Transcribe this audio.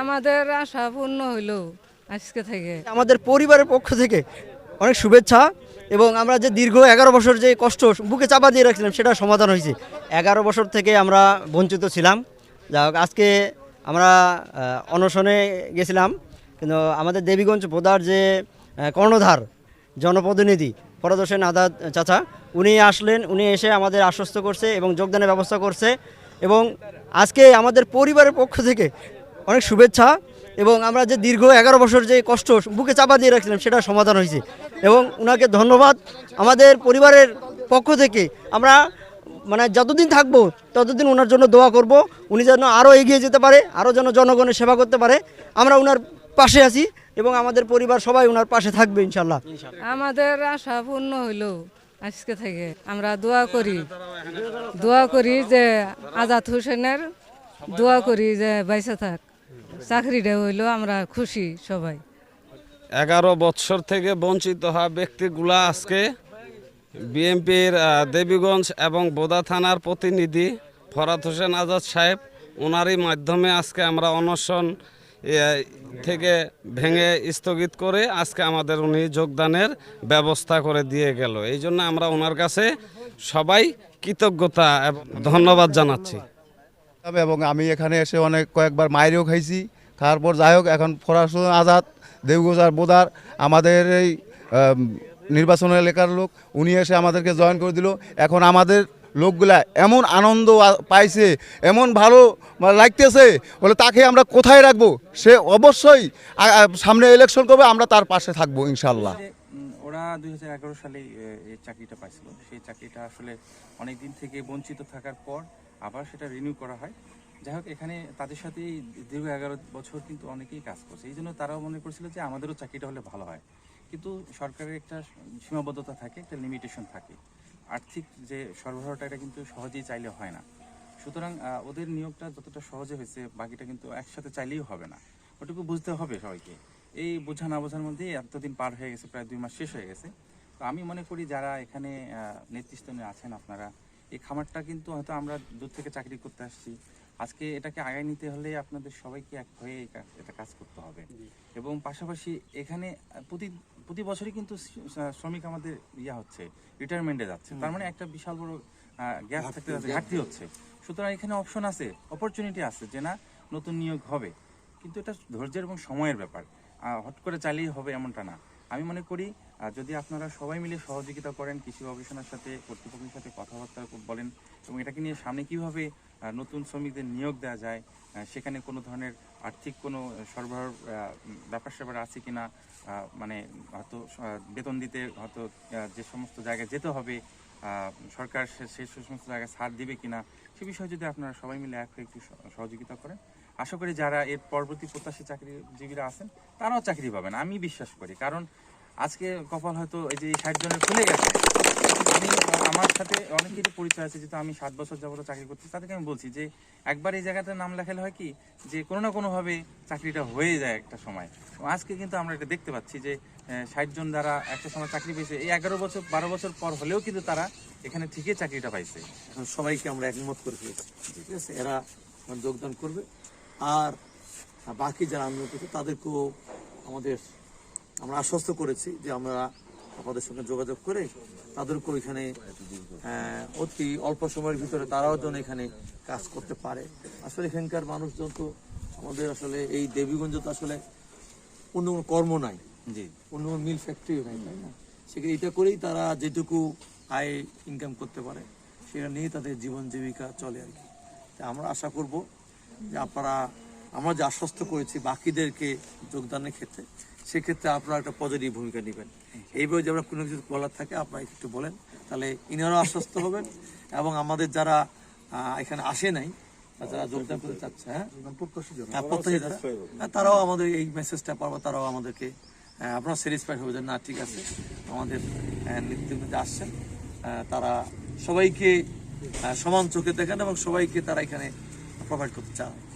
আমাদের আশা পূর্ণ হইল আজকে থেকে। আমাদের পরিবারের পক্ষ থেকে অনেক শুভেচ্ছা এবং আমরা যে দীর্ঘ এগারো বছর যে কষ্ট বুকে চাপা দিয়ে রাখছিলাম সেটা সমাধান হয়েছে। এগারো বছর থেকে আমরা বঞ্চিত ছিলাম। যা হোক আজকে আমরা অনশনে গেছিলাম। কিন্তু আমাদের দেবীগঞ্জ বোদার যে কর্ণধার জনপ্রতিনিধি ফরদ হোসেন আদাদ চাচা উনি আসলেন উনি এসে আমাদের আশ্বস্ত করছে এবং যোগদানের ব্যবস্থা করছে। এবং আজকে আমাদের পরিবারের পক্ষ থেকে অনেক শুভেচ্ছা এবং আমরা যে দীর্ঘ এগারো বছর যে কষ্ট বুকে চাপা দিয়ে রাখছিলাম, সেটা সমাধান হয়েছে। এবং ওনাকে ধন্যবাদ। আমাদের পরিবারের পক্ষ থেকে আমরা মানে যতদিন থাকব, ততদিন ওনার জন্য দোয়া করব। উনি যেন আরও এগিয়ে যেতে পারে আরও যেন জনগণের সেবা করতে পারে। আমরা ওনার পাশে আছি এবং আমাদের পরিবার সবাই ওনার পাশে থাকবে ইনশাল্লাহ আমাদের আশা পূর্ণ হইল আজকে থেকে। আমরা দোয়া করি দোয়া করি যে আজাদ হোসেনের, দোয়া করি যে বাইসা থাক। চাকরিটা হইল আমরা খুশি সবাই। এগারো বছর থেকে বঞ্চিত হওয়া ব্যক্তিগুলা আজকে বিএনপির দেবীগঞ্জ এবং বোদা থানার প্রতিনিধি ফরাত হোসেন আজাদ সাহেব ওনারই মাধ্যমে আজকে আমরা অনশন থেকে ভেঙে স্থগিত করে আজকে আমাদের উনি যোগদানের ব্যবস্থা করে দিয়ে গেল। এই জন্য আমরা ওনার কাছে সবাই কৃতজ্ঞতা এবং ধন্যবাদ জানাচ্ছি। এবং আমি এখানে এসে অনেক কয়েকবার মাইরেও খাইছি। খাওয়ার পর যাই হোক, এখন ফরাসুন আজাদ দেবগোজার বোদার, আমাদের এই নির্বাচন এলাকার লোক, উনি এসে আমাদেরকে জয়েন করে দিল। এখন আমাদের লোকগুলা এমন আনন্দ পাইছে, এমন ভালো লাগতেছে, বলে তাকে আমরা কোথায় রাখব? সে অবশ্যই সামনে ইলেকশন করবে, আমরা তার পাশে থাকব ইনশাল্লাহ ওরা দুই সালে এই চাকরিটা পাইছিল। সেই চাকরিটা আসলে অনেক দিন থেকে বঞ্চিত থাকার পর আবার সেটা রিনিউ করা হয়। যাই হোক, এখানে তাদের সাথে দীর্ঘ এগারো বছর কিন্তু অনেকেই কাজ করছে। এই জন্য তারাও মনে করছিল যে আমাদেরও চাকরিটা হলে ভালো হয়। কিন্তু সরকারের একটা সীমাবদ্ধতা থাকে, একটা লিমিটেশন থাকে। আর্থিক যে সরবরাহটা, এটা কিন্তু সহজেই চাইলে হয় না। সুতরাং ওদের নিয়োগটা যতটা সহজে হয়েছে, বাকিটা কিন্তু একসাথে চাইলেই হবে না। ওটুকু বুঝতে হবে সবাইকে। এই বোঝা না বোঝার মধ্যেই এতদিন পার হয়ে গেছে, প্রায় দুই মাস শেষ হয়ে গেছে। তো আমি মনে করি যারা এখানে নেতৃস্থানে আছেন আপনারা, এই খামারটা কিন্তু হয়তো আমরা দূর থেকে চাকরি করতে আসছি। আজকে এটাকে আগায় নিতে হলে আপনাদের সবাইকে এক হয়ে এটা কাজ করতে হবে। এবং পাশাপাশি এখানে প্রতি প্রতি বছরই কিন্তু শ্রমিক আমাদের ইয়া হচ্ছে রিটায়ারমেন্টে যাচ্ছে। তার মানে একটা বিশাল বড় গ্যাপ থাকতে যাচ্ছে ঘাটতি হচ্ছে। সুতরাং এখানে অপশন আছে অপরচুনিটি আছে যে না নতুন নিয়োগ হবে। কিন্তু এটা ধৈর্যের এবং সময়ের ব্যাপার। হট করে চালিয়ে হবে এমনটা না। আমি মনে করি যদি আপনারা সবাই মিলে সহযোগিতা করেন কৃষি গবেষণার সাথে কর্তৃপক্ষের সাথে কথাবার্তা বলেন এবং এটাকে নিয়ে সামনে কীভাবে নতুন শ্রমিকদের নিয়োগ দেওয়া যায় সেখানে কোনো ধরনের আর্থিক কোনো সরবরাহ ব্যাপার স্যাপার আছে কিনা আহ, মানে হয়তো বেতন দিতে হয়তো যে সমস্ত জায়গায় যেতে হবে সরকার সে- সমস্ত জায়গায় ছাড় দিবে কিনা সে বিষয়ে যদি আপনারা সবাই মিলে এক একটু সহ- সহযোগিতা করেন আশা করি যারা এর পরবর্তী প্রত্যাশী চাকরিজীবীরা আছেন, তারাও চাকরি পাবেন, আমি বিশ্বাস করি। কারণ আজকে কপাল হয়তো এই যে ষাট জনের খুলে গেছে। আমি, আমার সাথে অনেকেরই পরিচয় আছে, যেহেতু আমি সাত বছর যাবত চাকরি করছি তাদেরকে আমি বলছি যে, একবার এই জায়গাতে নাম লেখালে হয় কি, যে কোনো না কোনোভাবে চাকরিটা হয়ে যায় একটা সময়। আজকে কিন্তু আমরা এটা দেখতে পাচ্ছি যে ষাট জন দ্বারা একটা সময় চাকরি পেয়েছে, এই এগারো বছর, বারো বছর পর হলেও কিন্তু তারা এখানে ঠিকই চাকরিটা পাইছে। সবাইকে আমরা একমত করে ফেলেছি। ঠিক আছে? এরা যোগদান করবে। আর বাকি যারা আন্দোলন করছে তাদেরকেও আমাদের আমরা আশ্বস্ত করেছি যে আমরা আপনাদের সঙ্গে যোগাযোগ করে তাদেরকেও এখানে অতি অল্প সময়ের ভিতরে তারাও যেন এখানে কাজ করতে পারে। আসলে এখানকার মানুষজন তো আমাদের আসলে এই দেবীগঞ্জ তো আসলে অন্য কোনো কর্ম নাই। জি। অন্য কোনো মিল ফ্যাক্টরিও নাই তাই না? সেখানে এটা করেই তারা যেটুকু আয় ইনকাম করতে পারে সেটা নিয়ে তাদের জীবন জীবিকা চলে আর কি। তা আমরা আশা করব যে আপনারা আমরা যে আশ্বস্ত করেছি বাকিদেরকে যোগদানের ক্ষেত্রে সেক্ষেত্রে আপনারা একটা পজিটিভ ভূমিকা নেবেন। এইভাবে যে আমরা কোনো কিছু বলার থাকে আপনারা একটু বলেন তাহলে ইনারাও আশ্বস্ত হবেন এবং আমাদের যারা এখানে আসে নাই যারা যোগদান করতে চাচ্ছে হ্যাঁ? হ্যাঁ, প্রত্যাশী যারা হ্যাঁ, তারাও আমাদের এই মেসেজটা পাবো তারাও আমাদেরকে আপনারা স্যাটিসফাইড হবে যে না ঠিক আছে আমাদের নেতৃত্বে আসছেন তারা সবাইকে সমান চোখে দেখেন এবং সবাইকে তারা এখানে প্রোভাইড করতে চায়